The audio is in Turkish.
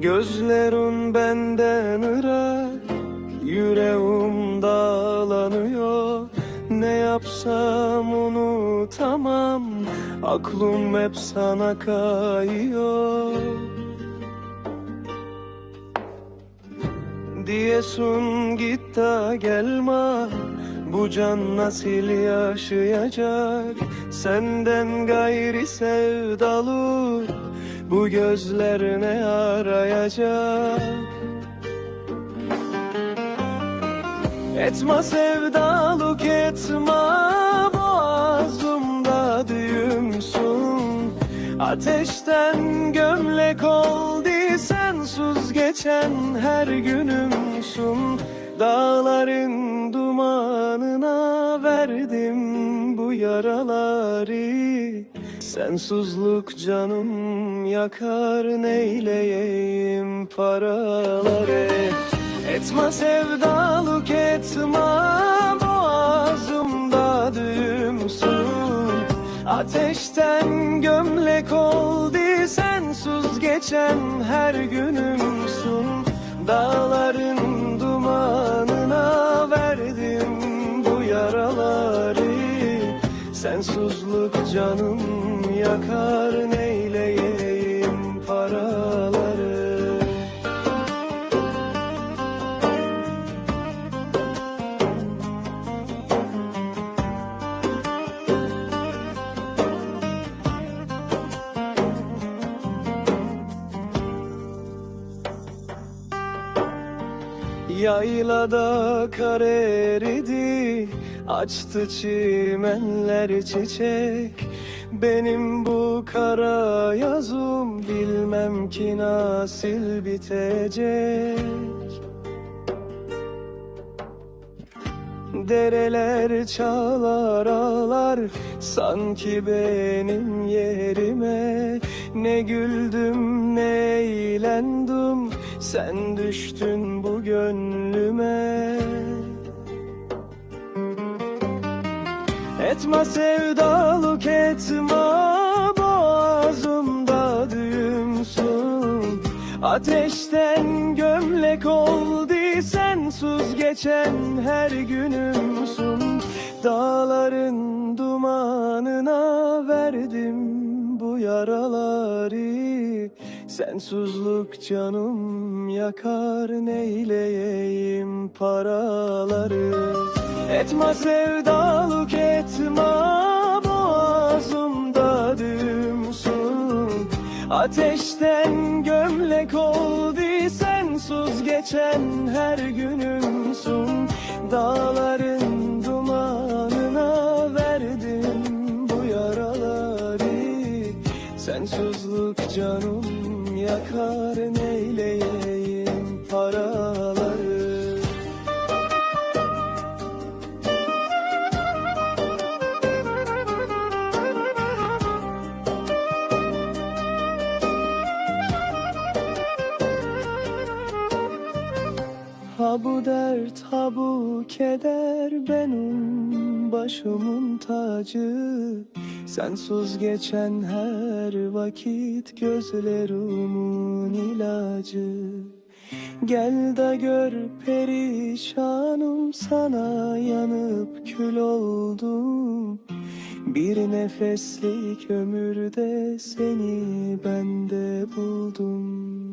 Gözlerin benden ırak Yüreğim dağlanıyor. Ne yapsam unutamam Aklım hep sana kayıyor. Diyesun git da gelme Bu can nasıl yaşayacak? Senden gayri sevdalı Bu gözler ne arayacak Etme sevdalık etme Boğazımda düğümsün. Ateşten gömlek oldu Sensiz geçen her günümsün. Dağların dumanına verdim yaraları. Sensizlik canım yakar neyleyeyim paraları? Etme sevdalık etme boğazımda düğümsün Ateşten gömlek oldu sensiz geçen her günümsün Dağların Sensizlik canım yakar neyleyeyim Yaylada kar eridi Açtı çimenler çiçek. Benim bu kara yazım Bilmem ki nasıl bitecek. Dereler çalar ağlar sanki benim yerime. Ne güldüm ne eğlendim sen düştün gönlüme. Etme sevdalık etme boğazımda düğümsün. Ateşten gömlek oldu sensiz geçen her günümsün Sensizlik canım yakar neyleyeyim paraları? Etme sevdalık etme boğazımda düğümsün Ateşten gömlek oldu sensiz geçen her günümsün yakar neyleyeyim Bu dert ha bu keder benim başımın tacı. Sensiz geçen her vakit gözlerimin ilacı. Gel de gör perişanım sana yanıp kül oldum. Bir nefeslik ömürde seni bende buldum